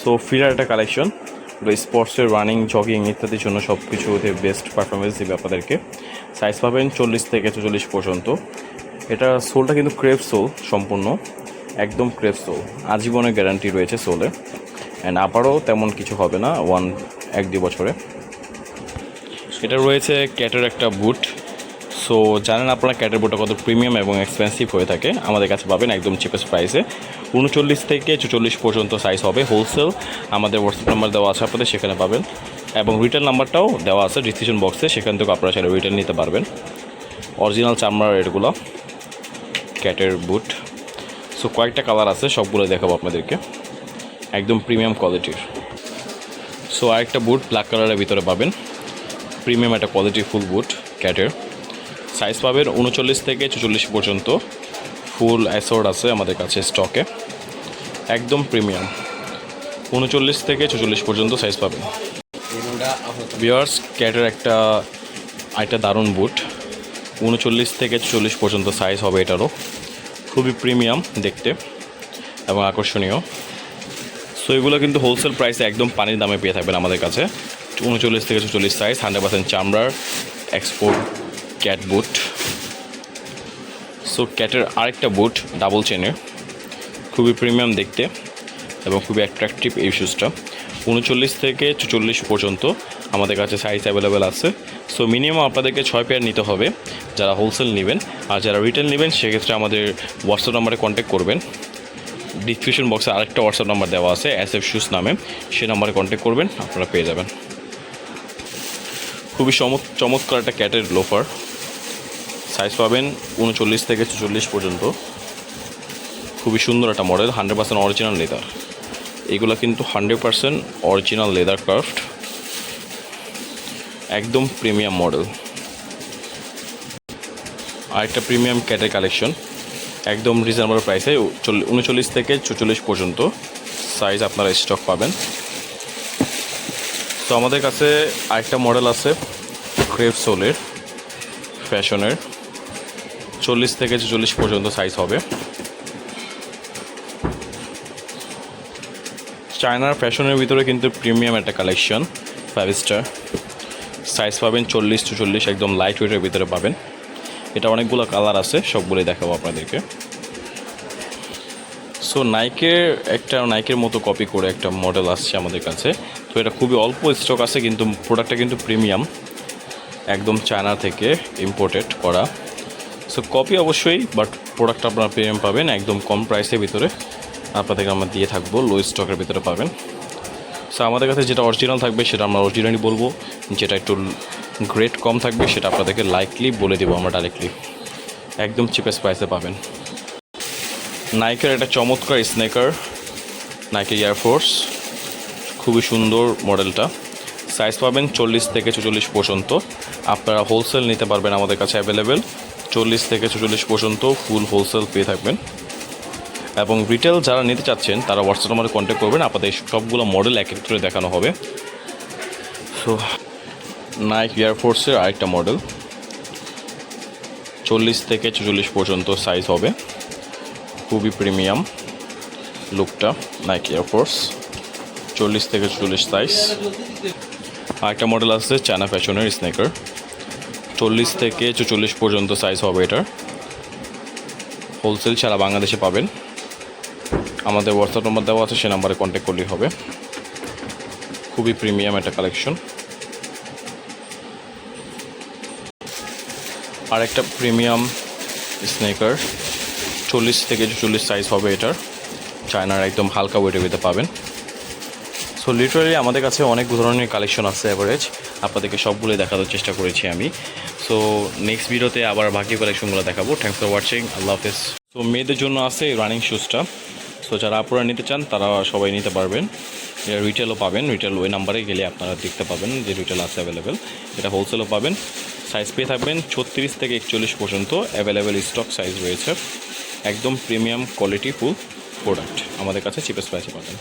So ফিরার একটা collection স্পোর্টসের running jogging ইত্যাদির জন্য সব কিছুতে বেস্ট পারফরমেন্স দেবে আপনাদেরকে। সাইজ পাবেন চল্লিশ থেকে চল্লিশ পর্যন্ত। এটা সোলটা কিন্তু ক্রেপ সোল সম্পূর্ণ। একদম ক্রেপ সোল আজীবনের গ্যারান্টি রয়েছে সোলে অ্যান্ড আবারও তেমন কিছু হবে না ওয়ান এক দু বছরে। এটা রয়েছে ক্যাটের একটা বুট সো জানেন আপনারা ক্যাটের বুটটা কত প্রিমিয়াম এবং এক্সপেন্সিভ হয়ে থাকে? আমাদের কাছে পাবেন একদম চিপেস্ট প্রাইসে উনচল্লিশ থেকে চুচল্লিশ পর্যন্ত সাইজ হবে হোলসেল আমাদের হোয়াটসঅ্যাপ নাম্বার দেওয়া আছে আপনাদের, সেখানে পাবেন। এবং রিটার্ন নাম্বারটাও দেওয়া আছে ডিসক্রিপশন বক্সে সেখান থেকে আপনারা সেটা রিটার্ন নিতে পারবেন। অরিজিনাল চামড়ার এগুলো ক্যাটের বুট সো কয়েকটা কালার আছে সবগুলো দেখাবো আপনাদেরকে। একদম প্রিমিয়াম কোয়ালিটির সো আরেকটা বুট ব্ল্যাক কালারের ভিতরে পাবেন। প্রিমিয়াম একটা কোয়ালিটি ফুল বুট ক্যাটের সাইজ পাবেন উনচল্লিশ থেকে চুচল্লিশ পর্যন্ত। ফুল অ্যাসোর্ড আছে আমাদের কাছে স্টকে একদম প্রিমিয়াম উনচল্লিশ থেকে চুচল্লিশ পর্যন্ত সাইজ পাবেন। বিয়ার্স ক্যাটের একটা একটা দারুণ বুট উনচল্লিশ থেকে চল্লিশ পর্যন্ত সাইজ হবে এটারও। খুবই প্রিমিয়াম দেখতে এবং আকর্ষণীয়। সো এগুলো কিন্তু হোলসেল প্রাইসে একদম পানির দামে পেয়ে থাকবেন আমাদের কাছে। উনচল্লিশ থেকে চল্লিশ সাইজ হান্ড্রেড পার্সেন্ট চামড়ার এক্সপোর্ট ক্যাট বুট সো ক্যাটের আরেকটা বুট ডাবল চেনের খুবই প্রিমিয়াম দেখতে এবং খুবই অ্যাট্রাকটিভ এই শুজটা উনচল্লিশ থেকে চল্লিশ পর্যন্ত আমাদের কাছে সাইজ অ্যাভেলেবেল আছে। সো মিনিমাম আপনাদেরকে ছয় পেয়ার নিতে হবে যারা হোলসেল নেবেন। আর যারা রিটেল নেবেন, সেক্ষেত্রে আমাদের হোয়াটসঅ্যাপ নাম্বারে কন্ট্যাক্ট করবেন। ডিসক্রিপশন বক্সে আরেকটা হোয়াটসঅ্যাপ নাম্বার দেওয়া আছে এস এফ শুজ নামে। সে নাম্বারে কন্ট্যাক্ট করবেন, আপনারা পেয়ে যাবেন। খুবই চমৎ চমৎকার একটা ক্যাটের লোফার সাইজ পাবেন উনচল্লিশ থেকে চল্লিশ পর্যন্ত। খুবই সুন্দর একটা model hundred percent original leather এগুলো কিন্তু hundred percent original leather craft একদম প্রিমিয়াম মডেল আরেকটা প্রিমিয়াম ক্যাটের কালেকশন একদম রিজনেবল প্রাইসে উনচল্লিশ থেকে চল্লিশ পর্যন্ত সাইজ আপনারা স্টক পাবেন। তো আমাদের কাছে আরেকটা মডেল আছে ক্রেভ সোলের ফ্যাশনের চল্লিশ থেকে চল্লিশ পর্যন্ত সাইজ হবে। চায়নার ফ্যাশনের ভিতরে কিন্তু প্রিমিয়াম একটা কালেকশন ফাইভ স্টার সাইজ পাবেন চল্লিশ টু চল্লিশ, একদম লাইট ওয়েটের ভিতরে পাবেন। এটা অনেকগুলো কালার আছে, সবগুলোই দেখাবো আপনাদেরকে। সো নাইকের একটা নাইকের মতো কপি করে একটা মডেল আসছে আমাদের কাছে। তো এটা খুবই অল্প স্টক আছে, কিন্তু প্রোডাক্টটা কিন্তু প্রিমিয়াম একদম চায়না থেকে ইম্পোর্টেড করা। সো কপি অবশ্যই বাট প্রোডাক্ট আপনারা প্রিমিয়াম পাবেন একদম কম প্রাইসের ভিতরে। আপনাদেরকে আমরা দিয়ে থাকব লো স্টকের ভিতরে পাবেন। সো আমাদের কাছে যেটা অরিজিনাল থাকবে, সেটা আমরা অরিজিনালি বলব। যেটা একটু গ্রেড কম থাকবে, সেটা আপনাদেরকে লাইকলি বলে দেবো আমরা ডাইরেক্টলি একদম চিপেস্ট প্রাইসে পাবেন। নাইকের একটা চমৎকার স্নেকার নাইকের এয়ারফোর্স খুবই সুন্দর মডেলটা সাইজ পাবেন চল্লিশ থেকে চল্লিশ পর্যন্ত। আপনারা হোলসেল নিতে পারবেন আমাদের কাছে অ্যাভেলেবেল চল্লিশ থেকে চল্লিশ পর্যন্ত ফুল হোলসেল পেয়ে থাকবেন। এবং রিটেল যারা নিতে চাচ্ছেন, তারা হোয়াটসঅ্যাপ নাম্বারে কন্ট্যাক্ট করবেন। আপনাদের সবগুলো মডেল এক দেখানো হবে। সো নাইক এয়ারফোর্সের আরেকটা মডেল চল্লিশ থেকে চল্লিশ পর্যন্ত সাইজ হবে। খুবই প্রিমিয়াম লুকটা নাইক এয়ারফোর্স চল্লিশ থেকে চল্লিশ সাইজ আরেকটা মডেল আছে চায়না ফ্যাশনের স্নেকার চল্লিশ থেকে চল্লিশ পর্যন্ত সাইজ হবে এটার। হোলসেল ছাড়া বাংলাদেশে পাবেন। আমাদের হোয়াটসঅ্যাপ নম্বর দেওয়া আছে, সে নাম্বারে কন্ট্যাক্ট করলেই হবে। খুবই প্রিমিয়াম একটা কালেকশন আর একটা প্রিমিয়াম স্নেকার চল্লিশ থেকে চল্লিশ সাইজ হবে এটার। চায়নার একদম হালকা ওয়েটের ভিতরে পাবেন। সো লিটারালি আমাদের কাছে অনেক ধরনের কালেকশন আছে অ্যাভারেজ আপনাদেরকে সবগুলোই দেখানোর চেষ্টা করেছি আমি। সো নেক্সট ভিডিওতে আবার বাকি কালেকশনগুলো দেখাবো। থ্যাংকস ফর ওয়াচিং আল্লাহ হাফেজ সো মেয়েদের জন্য আছে রানিং শুজটা সো যারা আপনারা নিতে চান, তারা সবাই নিতে পারবেন। এটা রিটেলও পাবেন। রিটেল ওই নাম্বারে গেলে আপনারা দেখতে পাবেন যে রিটেল আছে অ্যাভেলেবেল এটা হোলসেলও পাবেন। সাইজ পেয়ে থাকবেন ছত্রিশ থেকে একচল্লিশ পর্যন্ত অ্যাভেলেবেল স্টক সাইজ রয়েছে। একদম প্রিমিয়াম কোয়ালিটি ফুল প্রোডাক্ট আমাদের কাছে চিপেস্ট প্রাইসে পাবেন।